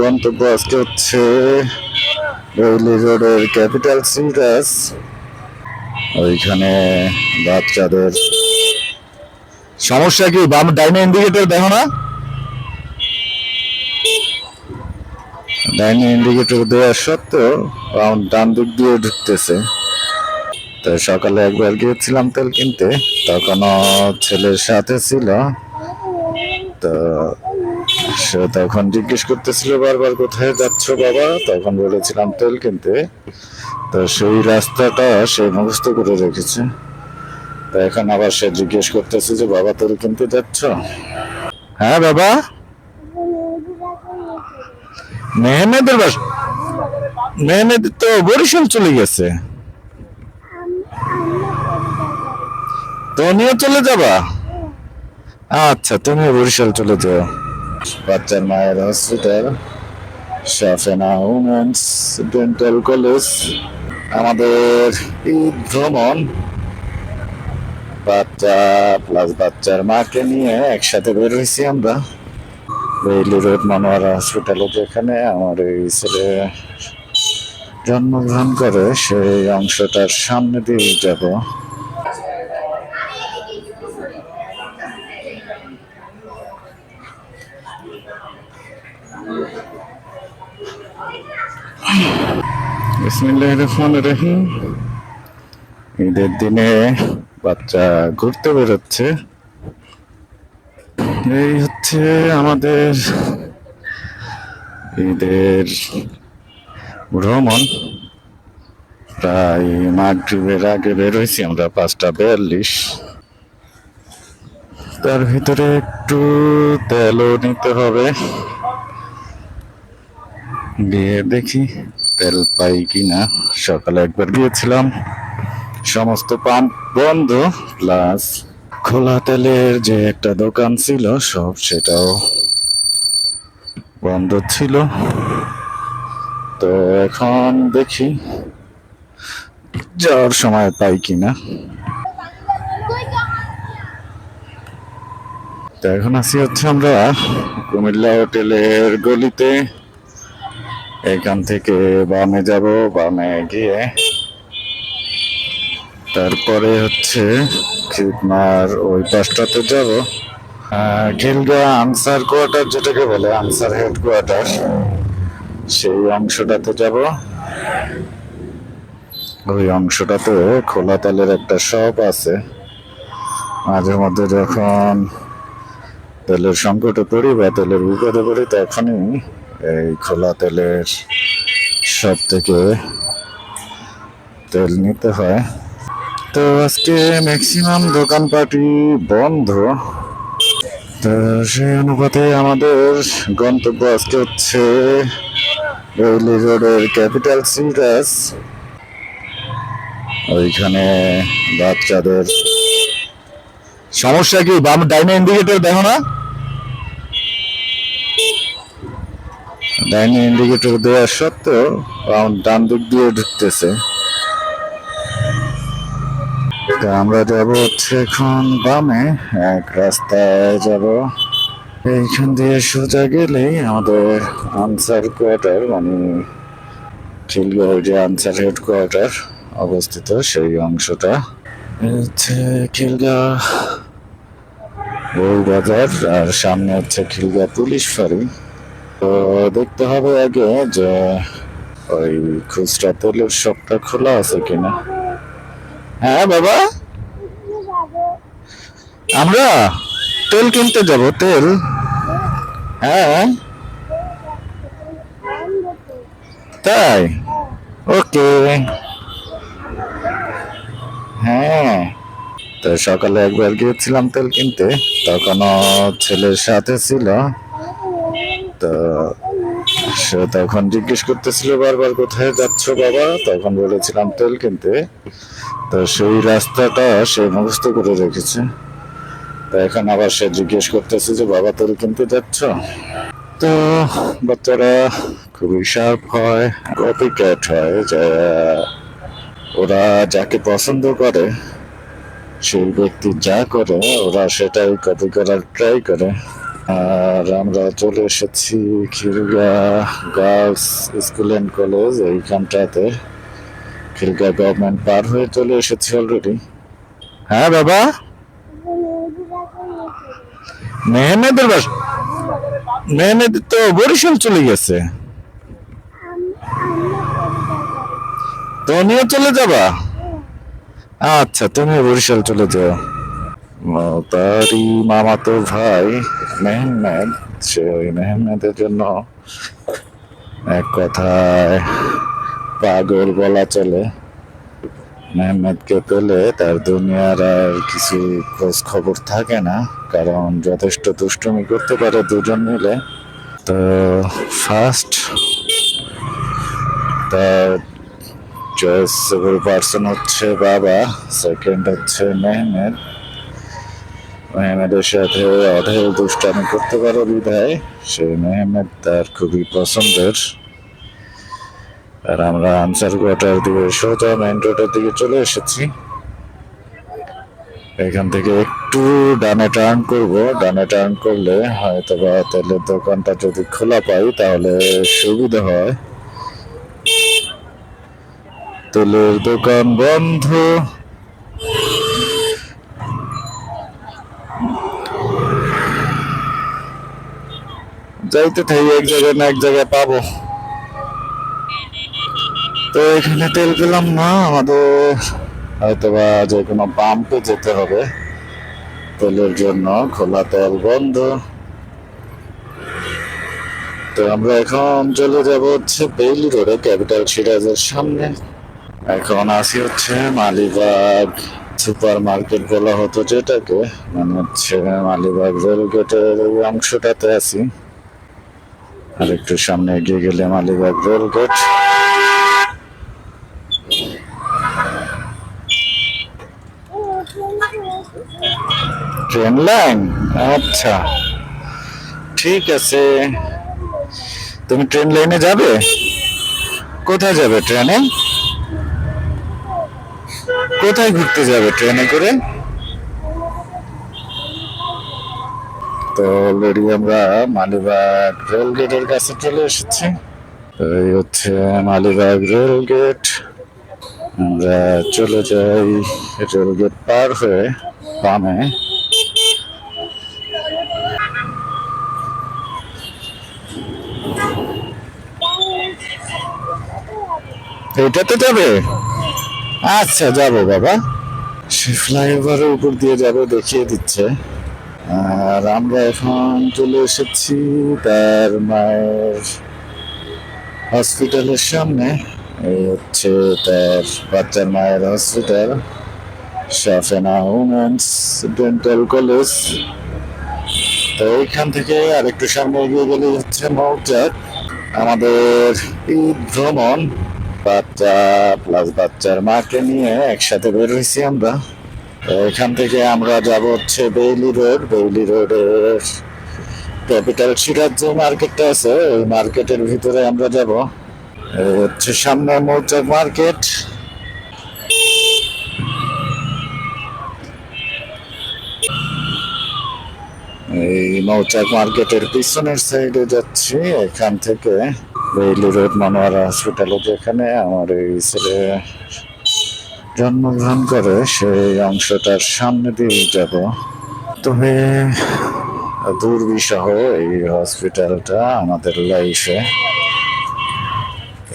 গন্তব্য আজকে হচ্ছে রেলি রোডের ক্যাপিটাল সিরাস ওইখানে বাচ্চাদের সমস্যা কি? বাম ডাইনে ইন্ডিকেটর দেখো না? ডাইনে ইন্ডিকেটর দেওয়া সত্ত্বেও বাম ডান দিক দিয়ে ঢুকতেছে। তো সকালে একবার গিয়েছিলাম তেল কিনতে, তখনও ছেলের সাথে ছিল। তো সে তখন জিজ্ঞেস করতেছিল বারবার, কোথায় যাচ্ছ বাবা? তখন বলেছিলাম, তেল কিনতে। তো সেই রাস্তাটা সে মুখস্থ করে রেখেছে। তো এখন আবার সে জিজ্ঞেস করতেছে যে, বাবা, তেল কিনতে যাচ্ছ? হ্যাঁ বাবা। মেহমেদের বাস, মেহমেদ তো বরিশাল চলে গেছে। তুমিও চলে যাবা? আচ্ছা তুমি বরিশাল চলে যাও। বাচ্চার মায়ের hospital Shafena women's dental college আমাদের ঈদ ভ্রমণ, বাচ্চা প্লাস বাচ্চার মাকে নিয়ে একসাথে বের হয়েছি আমরা। বেইলি রোড মনোয়ারা হসপিটালে যেখানে আমার এই ছেলে জন্মগ্রহণ করে, সেই অংশটার সামনে দিয়ে যাব। বিসমিল্লাহ রহমান রহিম। ঈদের দিনে বাচ্চা ঘুরতে বেরোচ্ছে। এই হচ্ছে আমাদের ঈদের ভ্রমণ। প্রায় মাগরিবের আগে বের হয়েছি আমরা, পাঁচটা বিয়াল্লিশ। তার ভিতরে একটু তেলও নিতে হবে। গিয়ে দেখি। তেল পাই কিনা, সকালে একবার গিয়েছিলাম। সমস্ত পাম্প বন্ধ, প্লাস খোলা তেলের যে একটা দোকান ছিল, সব সেটাও বন্ধ ছিল। তো এখন দেখি, যাওয়ার সময় পাই কিনা। তো এখন আছি হচ্ছে আমরা কুমিল্লা হোটেলের গলিতে। এখান থেকে বামে যাব, বামে গিয়ে। তারপরে হচ্ছে খিদমার ওই পাশটাতে যাব। খিলগা আনসার কোয়ার্টার যেটাকে বলে, আনসার হেডকোয়ার্টার, সেই অংশটাতে যাব। ওই অংশটাতে খোলা তালের একটা শপ আছে। মাঝে মধ্যে যখন তেলের সংকটে পড়ি বা তেলের বিপদে পড়ি, তখনই এই খোলা তেলের সব থেকে তেল নিতে হয়। তো আজকে ম্যাক্সিমাম দোকানপাটি বন্ধ। তো সেই অনুপাতে আমাদের গন্তব্য আজকে হচ্ছে রেলি রোডের ক্যাপিটাল সিরাস ওইখানে বাচ্চাদের সমস্যা কি? বাম ডাইনে ইন্ডিকেটর দেখো না। ডাইনে ইন্ডিকেটর দেওয়া সত্ত্বেও বাম ডান দিক দিয়ে ঢুকতেছে। আমরা যাব হচ্ছে এখন বামে, এক রাস্তায় যাব। এইখান দিয়ে সোজা গেলেই আমাদের আনসার কোয়ার্টার মানে খিলগাঁও যে আনসার হেডকোয়ার্টার অবস্থিত সেই অংশটা। হচ্ছে খিলগাঁও বাজার, আর সামনে হচ্ছে খিলগাঁও পুলিশ ফাঁড়ি। তো দেখতে হবে আগে যে ওই খুচরা তেলের শপটা খোলা আছে কিনা। হ্যাঁ বাবা? আমরা তেল কিনতে যাব, তেল। হ্যাঁ। তাই? ওকে। হ্যাঁ। তো সকালে একবার গিয়েছিলাম তেল কিনতে, তখনও ছেলের সাথে ছিল। তো সে তখন জিজ্ঞেস করতেছিল বারবার, কোথায় যাচ্ছ বাবা? তখন বলেছিলাম, তেল কিনতে। তো সেই রাস্তাটা সে মুখস্থ করে রেখেছে। তো এখন আবার সে জিজ্ঞেস করতেছে যে, বাবা, তেল কিনতে যাচ্ছ? তো বাচ্চারা খুবই শার্প হয় কপি ক্যাট হয়, যে ওরা যাকে পছন্দ করে, সেই ব্যক্তি যা করে, ওরা সেটাই কপি করার ট্রাই করে। আর আমরা চলে এসেছি Khilgaon girls school and college এইখানটাতে। খিলগা গভর্নমেন্ট পার হয়ে চলে এসেছি অলরেডি হ্যাঁ বাবা? মেহমেদের বাস, মেহমেদ তো বরিশাল চলে গেছে। তুমিও চলে যাবা? আচ্ছা তুমি বরিশাল চলে যাও। তারই মামাতো ভাই, মেহমেদ, সে ওই মেহমেদের জন্য এক কথায় পাগল বলা চলে। মেহমেদকে পেলে তার দুনিয়ার আর কিছু খোঁজ খবর থাকে না, কারণ যথেষ্ট দুষ্টুমি করতে পারে দুজন মিলে। তো ফার্স্ট তার চয়েসেবল পার্সন হচ্ছে বাবা সেকেন্ড হচ্ছে মেহমেদ। মেহমেদের সাথে অঢেল দুষ্টামি করতে পারো বিধায়। সেই মেহমেদ তার খুবই পছন্দের। আর আমরা আনসার কোয়ার্টার দিকে, সোজা মেইন রোডের দিকে চলে এসেছি। এখান থেকে একটু ডানে টার্ন করব। ডানে টার্ন করলে হয়তো বা তেলের দোকানটা যদি খোলা পাই, তাহলে সুবিধা হয়। তেলের দোকান বন্ধ। যাইতে থাকি এক জায়গায় না এক জায়গায় পাবো। তো এখানে তেল পেলাম না, আমাদের হয়তো বা যে কোনো পাম্পে যেতে হবে। তেলের জন্য খোলা তেল বন্ধ। তো আমরা এখন চলে যাব হচ্ছে বেইলি রোডে, ক্যাপিটাল সিরাজের সামনে। এখন আসি হচ্ছে মালিবাগ সুপার মার্কেট বলা হতো যেটাকে মানে হচ্ছে মালিবাগ রেল গেটের অংশটাতে আছি। আর একটু সামনে এগিয়ে গেলে Malibagh rail gate train line আচ্ছা। ঠিক আছে। তুমি ট্রেন লাইনে যাবে? কোথায় যাবে ট্রেনে কোথায় ঘুরতে যাবে ট্রেনে করে? তো অলরেডি আমরা মালিবাগ রেল গেটের কাছে চলে এসেছি। এই হচ্ছে মালিবাগ রেল গেট আমরা চলে যাই রেল গেট পার হয়ে বামে। এইটাতে যাবে? আচ্ছা যাব বাবা। সে ফ্লাইওভারের উপর দিয়ে যাবে, দেখিয়ে দিচ্ছে। আর আমরা এখন চলে এসেছি তার মায়ের হসপিটালের সামনে। এই হচ্ছে তার বাচ্চার মায়ের hospital Shafena women's dental college তো এইখান থেকে আরেকটু সামনে এগিয়ে গেলে হচ্ছে মৌচাক। আমাদের ঈদ ভ্রমণ, বাচ্চা প্লাস বাচ্চার মাকে নিয়ে একসাথে বের হয়েছি আমরা। এখান থেকে আমরা যাব হচ্ছে বেইলি রোড। বেইলি রোডের ক্যাপিটাল সিরাজ যে মার্কেটটা আছে, ওই মার্কেটের ভিতরে আমরা যাব। হচ্ছে সামনে মৌচাক মার্কেট। এই মৌচাক মার্কেটের পিছনের সাইডে যাচ্ছি। এখান থেকে বেইলি রোড মনোয়ারা হসপিটালে যেখানে আমার এই ছেলে জন্মগ্রহণ করে সেই অংশটার সামনে দিয়ে যাব। তবে দুর্বিষহ এই হসপিটালটা আমাদের লাইফে।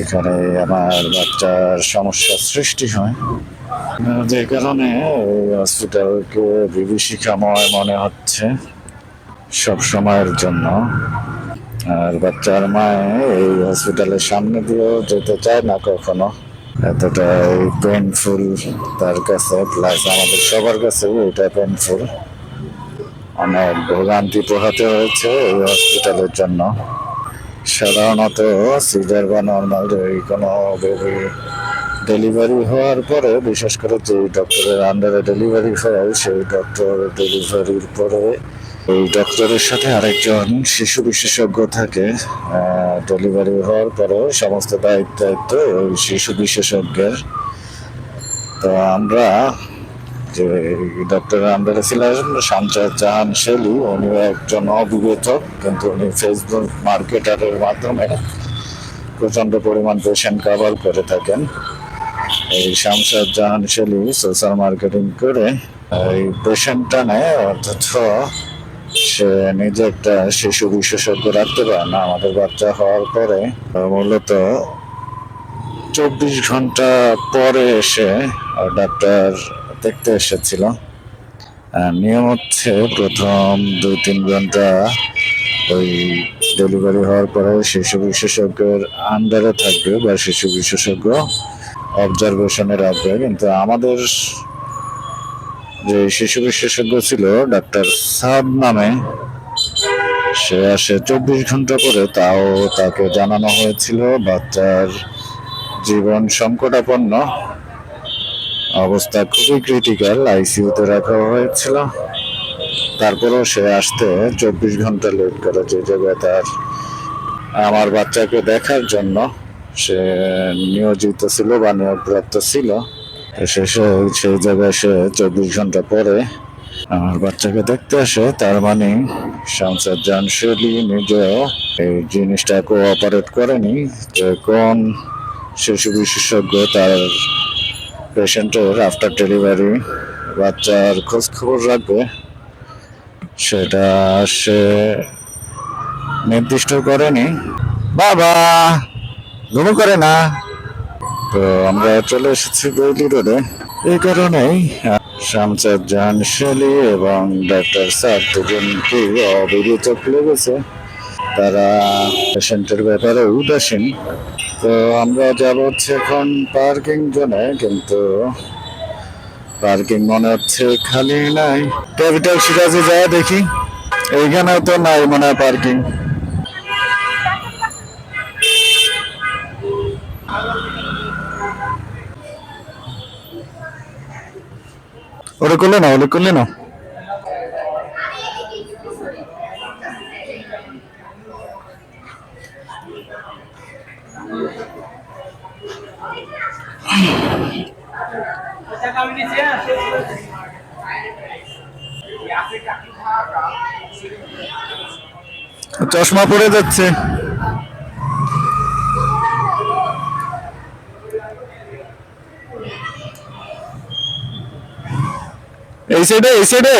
এখানে আমার বাচ্চার সমস্যার সৃষ্টি হয়। যে কারণে এই হসপিটালকে বিভীষিকাময় মনে হচ্ছে সব সময়ের জন্য। আর বাচ্চার মায়ে এই হসপিটালের সামনে দিয়েও যেতে চায় না কখনো। এতটাই পেনফুল তার কাছে প্লাস আমাদের সবার কাছে এটা পেনফুল অনেক ভোগান্তি পোহাতে হয়েছে এই হসপিটালের জন্য। সাধারণত সিজার বা নর্মাল কোনো বেবি ডেলিভারি হওয়ার পরে, বিশেষ করে যে ডক্টরের আন্ডারে ডেলিভারি হয়, সেই ডক্টর ডেলিভারির পরে এই ডক্টরের সাথে আরেকজন শিশু বিশেষজ্ঞ থাকে ডেলিভারি হওয়ার পরেও সমস্ত দায়িত্ব দায়িত্ব শিশু বিশেষজ্ঞের। তো আমরা যে ডক্টর আন্ডারে ছিলেন শামচার জাহান শেলি উনি একজন অবিবেচক, কিন্তু উনি ফেসবুক মার্কেটারের মাধ্যমে প্রচণ্ড পরিমাণ পেশেন্ট কাভার করে থাকেন। এই শামসাদ জাহান শেলি সোশ্যাল মার্কেটিং করে এই পেশেন্টটা নেয় অথচ সে নিজে একটা শিশু বিশেষজ্ঞ রাখতে পারে না, আমাদের বাচ্চা হওয়ার পরে। মূলত চব্বিশ ঘণ্টা পরে এসে ডাক্তার দেখতে এসেছিল। নিয়ম হচ্ছে প্রথম দুই তিন ঘণ্টা ওই ডেলিভারি হওয়ার পরে শিশু বিশেষজ্ঞের আন্ডারে থাকবে বা শিশু বিশেষজ্ঞ অবজারভেশনে রাখবে। কিন্তু আমাদের যে শিশু বিশেষজ্ঞ ছিল, ডাক্তার সাদ নামে, সে আসে চব্বিশ ঘণ্টা পরে তাও তাকে জানানো হয়েছিল বাচ্চার জীবন সংকটাপন্ন। অবস্থা খুবই ক্রিটিক্যাল আইসিইউতে রাখা হয়েছিল। তারপরেও সে আসতে চব্বিশ ঘণ্টা লেট করে যে জায়গায় তার আমার বাচ্চাকে দেখার জন্য। সে নিয়োজিত ছিল বা নিয়োগপ্রাপ্ত ছিল। সে- সেই জায়গায় সে চব্বিশ ঘণ্টা পরে আমার বাচ্চাকে দেখতে আসে, তার মানে সংসদ জান শেলি নিজেও এই জিনিসটা কোঅপারেট করেনি যে কোন শিশু বিশেষজ্ঞ তার পেশেন্টের আফটার ডেলিভারি বাচ্চার খোঁজ খবর রাখবে, সেটা সে নির্দিষ্ট করেনি। বাবা, ঘুমো করে না। তো আমরা চলে এসেছি বেইলি রোডে এই কারণেই শামচাঁদ জাহান শেলি এবং ডাক্তার স্যার দুজনকে অবিবেচক লেগেছে তারা পেশেন্টের ব্যাপারে উদাসীন। তো আমরা যাব হচ্ছে এখন পার্কিং জোনে, কিন্তু পার্কিং মনে হচ্ছে খালি নাই। ক্যাপিটাল সিরাজে যায় দেখি। এইখানে তো নাই মনে হয় পার্কিং। ওটা করলে না ওটা করলে না। চশমা পড়ে যাচ্ছে। এই সাইডে এই সাইডে